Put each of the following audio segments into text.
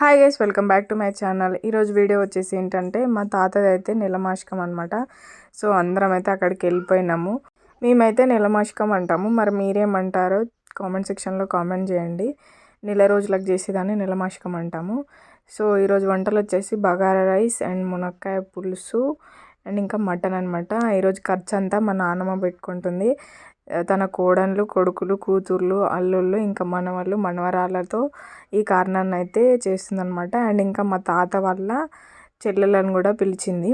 Hi guys welcome back to my channel ఈరోజు video వచ్చేసి ఏంటంటే మా తాతది అయితే నెలమాషకం అనమాట సో అందరం అయితే అక్కడికి వెళ్ళిపోయినాము. మేమైతే నెలమాషకం అంటాము. మరి మీరేమంటారో కామెంట్ సెక్షన్లో కామెంట్ చేయండి. నెల రోజులకు చేసేదాన్ని నెలమాషకం అంటాము. సో ఈరోజు వంటలు వచ్చేసి బగారా రైస్ అండ్ మునక్కాయ పులుసు అండ్ ఇంకా మటన్ అనమాట ఈరోజు ఖర్చు అంతా మా నాన్నమ్మ పెట్టుకుంటుంది. తన కోడళ్ళు కొడుకులు కూతుర్లు అల్లుళ్ళు ఇంకా మనవళ్ళు మనవరాళ్ళతో ఈ కారణాన్ని అయితే చేస్తుందనమాట అండ్ ఇంకా మా తాత వాళ్ళ చెల్లెలను కూడా పిలిచింది.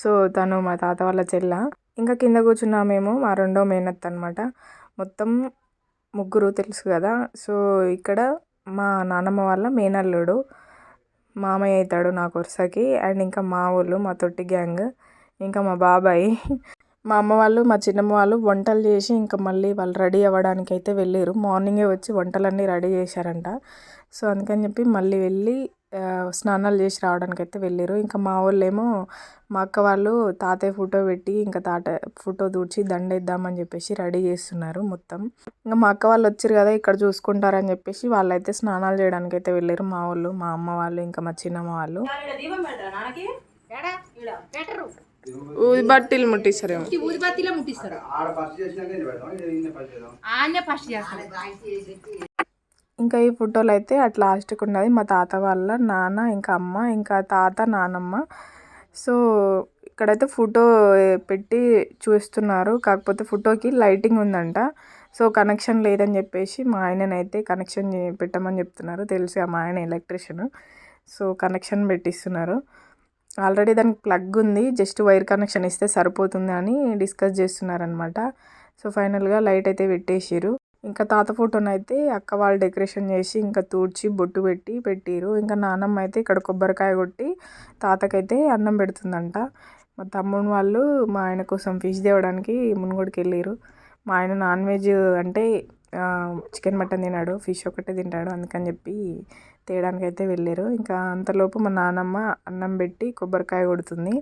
సో తను మా తాత వాళ్ళ చెల్ల. ఇంకా కింద కూర్చున్నామేమో మా రెండో మేనత్ అనమాట మొత్తం ముగ్గురు తెలుసు కదా. సో ఇక్కడ మా నాన్నమ్మ వాళ్ళ మేనల్లుడు మామయ్య అవుతాడు నాకు వరుసకి అండ్ ఇంకా మా ఊళ్ళు మా తొట్టి గ్యాంగ్. ఇంకా మా బాబాయ్ మా అమ్మ వాళ్ళు మా చిన్నమ్మ వాళ్ళు వంటలు చేసి ఇంకా మళ్ళీ వాళ్ళు రెడీ అవ్వడానికి అయితే వెళ్ళారు మార్నింగే వచ్చి వంటలన్నీ రెడీ చేశారంట. సో అందుకని చెప్పి మళ్ళీ వెళ్ళి స్నానాలు చేసి రావడానికి అయితే వెళ్ళారు ఇంకా మా వాళ్ళేమో మా అక్క వాళ్ళు తాతయ్య ఫోటో పెట్టి ఇంకా తాత ఫోటో దూడ్చి దండేద్దామని చెప్పేసి రెడీ చేస్తున్నారు మొత్తం. ఇంకా మా అక్క వాళ్ళు వచ్చారు కదా ఇక్కడ చూసుకుంటారని చెప్పేసి వాళ్ళైతే స్నానాలు చేయడానికి అయితే వెళ్ళారు మా వాళ్ళు మా అమ్మ వాళ్ళు ఇంకా మా చిన్నమ్మ వాళ్ళు. ఊది బట్టీలు ముట్టిస్తారేమో. ఊది ముట్టిస్తారు? ఆన్నే ఫస్ట్ చేస్తారు ఇంకా ఈ ఫోటోలు అయితే అట్లా లాస్ట్కి ఉన్నది మా తాత వాళ్ళ నాన్న ఇంకా అమ్మ ఇంకా తాత నానమ్మ. సో ఇక్కడైతే ఫోటో పెట్టి చూస్తున్నారు. కాకపోతే ఫోటోకి లైటింగ్ ఉందంట. సో కనెక్షన్ లేదని చెప్పేసి మా ఆయననైతే కనెక్షన్ పెట్టమని చెప్తున్నారు. తెలిసి మా ఆయన ఎలక్ట్రీషియన్. సో కనెక్షన్ పెట్టిస్తున్నారు. ఆల్రెడీ దానికి ప్లగ్ ఉంది. జస్ట్ వైర్ కనెక్షన్ ఇస్తే సరిపోతుంది అని డిస్కస్ చేస్తున్నారనమాట సో ఫైనల్గా లైట్ అయితే పెట్టేసారు ఇంకా తాత ఫోటోని అయితే అక్క వాళ్ళు డెకరేషన్ చేసి ఇంకా తూడ్చి బొట్టు పెట్టి పెట్టిరు ఇంకా నానమ్మ అయితే ఇక్కడ కొబ్బరికాయ కొట్టి తాతకైతే అన్నం పెడుతుందంట. మా తమ్ముడు వాళ్ళు మా ఆయన కోసం ఫిష్ తేవడానికి మునుగోడికి వెళ్ళారు మా ఆయన నాన్ వెజ్ అంటే చికెన్ మటన్ తినాడు ఫిష్ ఒకటే తింటాడు అందుకని చెప్పి తేయడానికి వెళ్ళారు. ఇంకా అంతలోపు మా నాన్నమ్మ అన్నం పెట్టి కొబ్బరికాయ కొడుతుంది.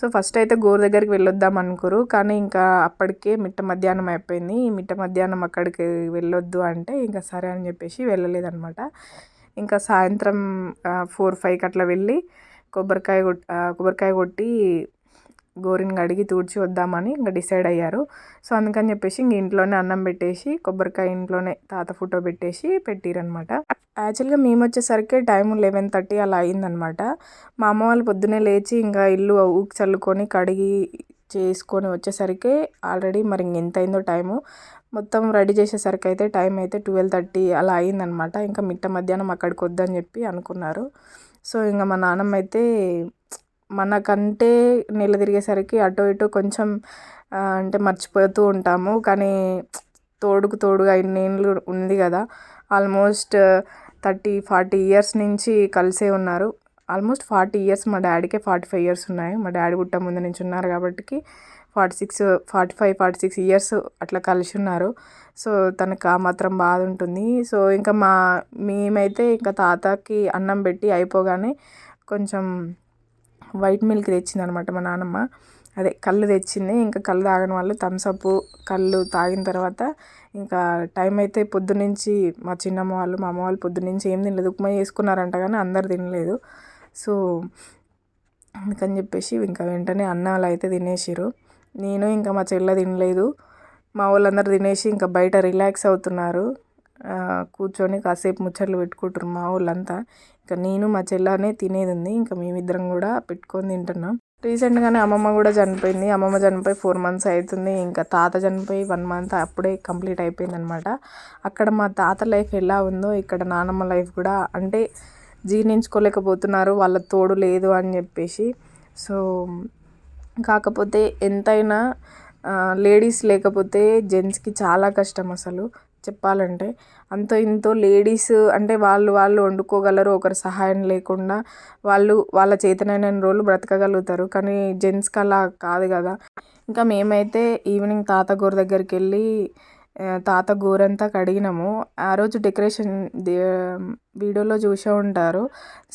సో ఫస్ట్ అయితే గోరు దగ్గరికి వెళ్ళొద్దాం అనుకోరు. కానీ ఇంకా అప్పటికే మిట్ట మధ్యాహ్నం అయిపోయింది. మిట్ట మధ్యాహ్నం అక్కడికి వెళ్ళొద్దు అంటే ఇంకా సరే అని చెప్పేసి వెళ్ళలేదన్నమాట. ఇంకా సాయంత్రం ఫోర్ ఫైవ్కి అట్లా వెళ్ళి కొబ్బరికాయ కొట్టి కొబ్బరికాయ కొట్టి గోరిని కడిగి తూడ్చి వద్దామని ఇంకా డిసైడ్ అయ్యారు. సో అందుకని చెప్పేసి ఇంక ఇంట్లోనే అన్నం పెట్టేసి కొబ్బరికాయ ఇంట్లోనే తాత ఫోటో పెట్టేసి పెట్టిరనమాట యాక్చువల్గా మేము వచ్చేసరికి టైం లెవెన్ థర్టీ అలా అయిందనమాట మా అమ్మ వాళ్ళు పొద్దున్నే లేచి ఇంకా ఇల్లు ఊకి చల్లుకొని కడిగి చేసుకొని వచ్చేసరికి ఆల్రెడీ మరి ఎంత అయిందో టైము. మొత్తం రెడీ చేసేసరికి అయితే టైం అయితే ట్వెల్వ్ థర్టీ అలా అయిందనమాట ఇంకా మిట్ట మధ్యాహ్నం అక్కడికి వద్దని చెప్పి అనుకున్నారు. సో ఇంకా మా నాన్నమ్మ అయితే మనకంటే నెల తిరిగేసరికి అటో ఇటో కొంచెం అంటే మర్చిపోతూ ఉంటాము. కానీ తోడుకు తోడుగా ఇన్నేళ్ళు ఉంది కదా ఆల్మోస్ట్ థర్టీ ఫార్టీ ఇయర్స్ నుంచి కలిసే ఉన్నారు. ఆల్మోస్ట్ ఫార్టీ ఇయర్స్ మా డాడీకే ఫార్టీ ఫైవ్ ఇయర్స్ ఉన్నాయి. మా డాడీ పుట్ట ముందు నుంచి ఉన్నారు కాబట్టి forty six forty five forty six years అట్లా కలిసి ఉన్నారు. సో తనకు ఆ మాత్రం బాధ ఉంటుంది. సో ఇంకా మా మేమైతే ఇంకా తాతకి అన్నం పెట్టి అయిపోగానే కొంచెం వైట్ మిల్క్ తెచ్చిందనమాట మా నాన్నమ్మ అదే కళ్ళు తెచ్చింది. ఇంకా కళ్ళు తాగని వాళ్ళు థమ్స్అప్ కళ్ళు తాగిన తర్వాత ఇంకా టైం అయితే పొద్దునుంచి మా చిన్నమ్మ వాళ్ళు మా అమ్మ వాళ్ళు పొద్దున్నుంచి ఏం తినలేదు. ఉప్మా చేసుకున్నారంట కానీ అందరు తినలేదు. సో అందుకని చెప్పేసి ఇంకా వెంటనే అన్నాలు అయితే తినేసారు నేను ఇంకా మా చెల్లె తినలేదు. మా వాళ్ళందరూ తినేసి ఇంకా బయట రిలాక్స్ అవుతున్నారు. కూర్చొని కాసేపు ముచ్చట్లు పెట్టుకుంటారు మా వాళ్ళంతా ఇంకా నేను మా చెల్లనే తినేది ఉంది ఇంకా మేమిద్దరం కూడా పెట్టుకొని తింటున్నాం. రీసెంట్గానే అమ్మమ్మ కూడా చనిపోయింది. అమ్మమ్మ చనిపోయి ఫోర్ మంత్స్ అవుతుంది ఇంకా తాత చనిపోయి వన్ మంత్ అప్పుడే కంప్లీట్ అయిపోయింది అనమాట అక్కడ మా తాత లైఫ్ ఎలా ఉందో ఇక్కడ నానమ్మ లైఫ్ కూడా అంటే జీర్ణించుకోలేకపోతున్నారు. వాళ్ళ తోడు లేదు అని చెప్పేసి. సో కాకపోతే ఎంతైనా లేడీస్ లేకపోతే జెంట్స్కి చాలా కష్టం అసలు. చెప్పాలంటే అంతో ఇంతో లేడీస్ అంటే వాళ్ళు వాళ్ళు వండుకోగలరు ఒకరి సహాయం లేకుండా వాళ్ళు వాళ్ళ చేతనైన రోజులు బ్రతకగలుగుతారు. కానీ జెంట్స్కి అలా కాదు కదా. ఇంకా మేమైతే ఈవినింగ్ తాత గోరు దగ్గరికి వెళ్ళి తాత గోరంతా కడిగినాము. ఆ రోజు డెకరేషన్ వీడియోలో చూసే ఉంటారు.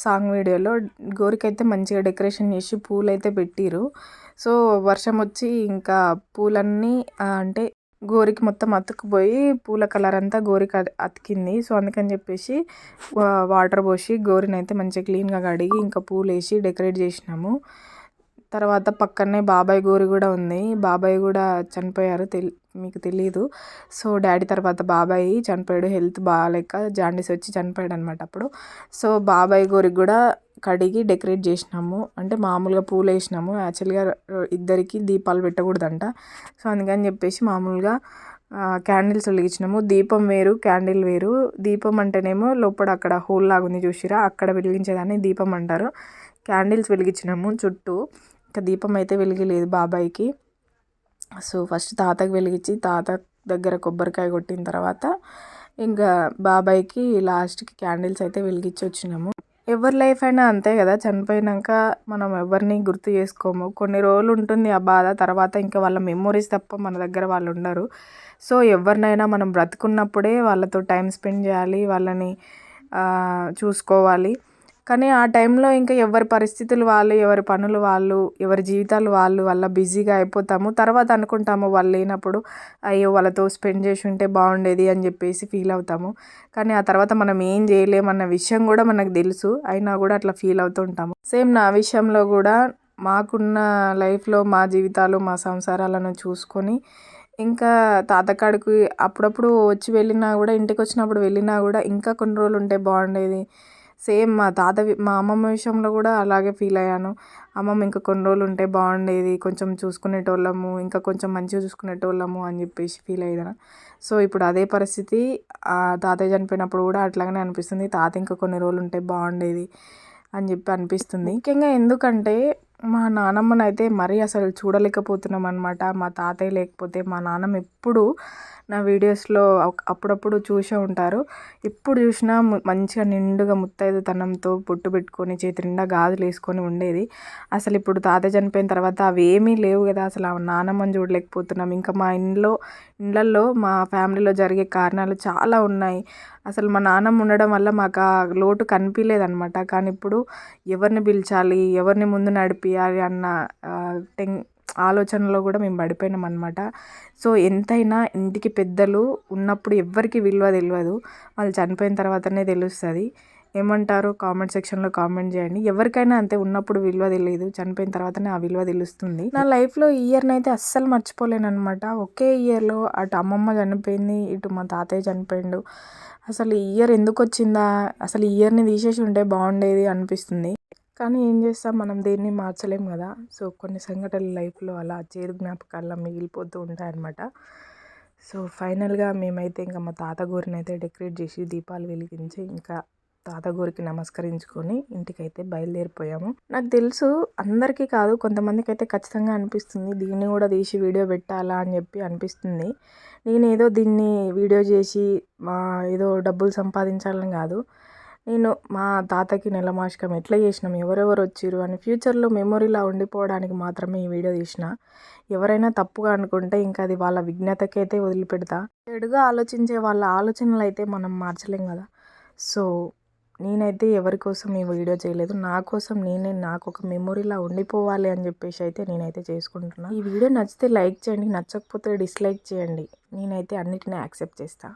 సాంగ్ వీడియోలో గోరికైతే మంచిగా డెకరేషన్ చేసి పూలైతే పెట్టిరు సో వర్షం వచ్చి ఇంకా పూలన్నీ అంటే గోరికి మొత్తం అతుక్కుపోయి పూల కలర్ అంతా గోరికి అతికింది. సో అందుకని చెప్పేసి వాటర్ పోసి గోరిని అయితే మంచిగా క్లీన్గా కడిగి ఇంకా పూలు వేసి డెకరేట్ చేసినాము. తర్వాత పక్కనే బాబాయ్ గోరి కూడా ఉంది. బాబాయ్ కూడా చనిపోయారు తెలి మీకు తెలియదు సో డాడీ తర్వాత బాబాయ్ చనిపోయాడు. హెల్త్ బాగాలేక జాండీస్ వచ్చి చనిపోయాడు అనమాట అప్పుడు. సో బాబాయ్ గోరికి కూడా కడిగి డెకరేట్ చేసినాము. అంటే మామూలుగా పూలు వేసినాము. యాక్చువల్గా ఇద్దరికి దీపాలు పెట్టకూడదంట. సో అందుకని చెప్పేసి మామూలుగా క్యాండిల్స్ వెలిగించినాము. దీపం వేరు క్యాండిల్ వేరు. దీపం అంటేనేమో లోపల అక్కడ హోల్ లాగా ఉంది చూసిరా? అక్కడ వెలిగించేదాన్ని దీపం అంటారు. క్యాండిల్స్ వెలిగించినాము చుట్టూ. ఇంకా దీపం అయితే వెలిగలేదు బాబాయ్కి. సో ఫస్ట్ తాతకి వెలిగించి తాత దగ్గర కొబ్బరికాయ కొట్టిన తర్వాత ఇంకా బాబాయ్కి లాస్ట్కి క్యాండిల్స్ అయితే వెలిగించి వచ్చినాము. ఎవరి లైఫ్ అయినా అంతే కదా చనిపోయినాక మనం ఎవరిని గుర్తు చేసుకోము. కొన్ని రోజులు ఉంటుంది ఆ బాధ తర్వాత ఇంకా వాళ్ళ మెమొరీస్ తప్ప మన దగ్గర వాళ్ళు ఉండరు. సో ఎవరినైనా మనం బ్రతుకున్నప్పుడే వాళ్ళతో టైం స్పెండ్ చేయాలి వాళ్ళని చూసుకోవాలి. కానీ ఆ టైంలో ఇంకా ఎవరి పరిస్థితులు వాళ్ళు ఎవరి పనులు వాళ్ళు ఎవరి జీవితాలు వాళ్ళు వల్ల బిజీగా అయిపోతాము. తర్వాత అనుకుంటాము వాళ్ళు లేనప్పుడు అయ్యో వాళ్ళతో స్పెండ్ చేసి ఉంటే బాగుండేది అని చెప్పేసి ఫీల్ అవుతాము. కానీ ఆ తర్వాత మనం ఏం చేయలేమన్న విషయం కూడా మనకు తెలుసు. అయినా కూడా అట్లా ఫీల్ అవుతూ ఉంటాము. సేమ్ నా విషయంలో కూడా మాకున్న లైఫ్లో మా జీవితాలు మా సంసారాలను చూసుకొని ఇంకా తాతకాడికి అప్పుడప్పుడు వచ్చి వెళ్ళినా కూడా ఇంటికి వచ్చినప్పుడు వెళ్ళినా కూడా ఇంకా కొన్ని రోజులు ఉంటే బాగుండేది. సేమ్ మా తాత మా అమ్మమ్మ విషయంలో కూడా అలాగే ఫీల్ అయ్యాను. అమ్మమ్మ ఇంకా కొన్ని రోజులు ఉంటే బాగుండేది కొంచెం చూసుకునేటోళ్ళము ఇంకా కొంచెం మంచిగా చూసుకునేటోళ్ళము అని చెప్పేసి ఫీల్ అయ్యాను సో ఇప్పుడు అదే పరిస్థితి ఆ తాతయ్య చనిపోయినప్పుడు కూడా అట్లాగనే అనిపిస్తుంది. తాత ఇంకా కొన్ని రోజులు ఉంటే బాగుండేది అని చెప్పి అనిపిస్తుంది. ముఖ్యంగా ఎందుకంటే మా నానమ్మని అయితే మరీ అసలు చూడలేకపోతున్నాం అనమాట మా తాతయ్య లేకపోతే మా నాన్నమ్మ ఎప్పుడు నా వీడియోస్లో అప్పుడప్పుడు చూసే ఉంటారు. ఎప్పుడు చూసినా మంచిగా నిండుగా ముత్తైదుతనంతో పొట్టు పెట్టుకొని చేతి నిండా గాజులు వేసుకొని ఉండేది. అసలు ఇప్పుడు తాతయ్య చనిపోయిన తర్వాత అవి ఏమీ లేవు కదా. అసలు ఆ నానమ్మని చూడలేకపోతున్నాం. ఇంకా మా ఇంట్లో ఇండ్లల్లో మా ఫ్యామిలీలో జరిగే కారణాలు చాలా ఉన్నాయి. అసలు మా నాన్నమ్మ ఉండడం వల్ల మాకు ఆ లోటు కనిపించలేదన్నమాట కానీ ఇప్పుడు ఎవరిని పిలిచాలి? ఎవరిని ముందు నడిపి నడిపియాలి అన్న టెన్ ఆలోచనలో కూడా మేము పడిపోయినాం అనమాట సో ఎంతైనా ఇంటికి పెద్దలు ఉన్నప్పుడు ఎవ్వరికి విలువ తెలియదు వాళ్ళు చనిపోయిన తర్వాతనే తెలుస్తుంది. ఏమంటారు కామెంట్ సెక్షన్లో కామెంట్ చేయండి. ఎవరికైనా అంతే ఉన్నప్పుడు విలువ తెలియదు చనిపోయిన తర్వాతనే ఆ విలువ తెలుస్తుంది. నా లైఫ్లో ఈ ఇయర్ని అయితే అస్సలు మర్చిపోలేను అనమాట ఒకే ఇయర్లో అటు అమ్మమ్మ చనిపోయింది ఇటు మా తాతయ్య చనిపోయిండు. అసలు ఈ ఇయర్ ఎందుకు వచ్చిందా అసలు ఈ ఇయర్ని తీసేసి ఉంటే బాగుండేది అనిపిస్తుంది. కానీ ఏం చేస్తాం మనం దేన్ని మార్చలేం కదా. సో కొన్ని సంఘటనలు లైఫ్లో అలా చేదు జ్ఞాపకాల్లో మిగిలిపోతూ ఉంటాయన్నమాట. సో ఫైనల్గా మేమైతే ఇంకా మా తాత గోరిని అయితే డెకరేట్ చేసి దీపాలు వెలిగించి ఇంకా తాతగూరికి నమస్కరించుకొని ఇంటికైతే బయలుదేరిపోయాము. నాకు తెలుసు అందరికీ కాదు కొంతమందికి అయితే ఖచ్చితంగా అనిపిస్తుంది దీన్ని కూడా తీసి వీడియో పెట్టాలా అని చెప్పి అనిపిస్తుంది. నేను ఏదో దీన్ని వీడియో చేసి ఏదో డబ్బులు సంపాదించాలని కాదు. నేను మా తాతకి నెలమాసికం ఎట్లా చేసినాం? ఎవరెవరు వచ్చిర్రు? అని ఫ్యూచర్లో మెమొరీలా ఉండిపోవడానికి మాత్రమే ఈ వీడియో తీసిన. ఎవరైనా తప్పుగా అనుకుంటే ఇంకా అది వాళ్ళ విజ్ఞతకైతే వదిలిపెడతా. చెడుగా ఆలోచించే వాళ్ళ ఆలోచనలు అయితే మనం మార్చలేం కదా. సో నేనైతే ఎవరి కోసం ఈ వీడియో చేయలేదు. నా కోసం నేనే నాకు ఒక మెమొరీలా ఉండిపోవాలి అని చెప్పేసి అయితే నేనైతే చేసుకుంటున్నాను ఈ వీడియో నచ్చితే లైక్ చేయండి నచ్చకపోతే డిస్లైక్ చేయండి. నేనైతే అన్నిటినీ యాక్సెప్ట్ చేస్తాను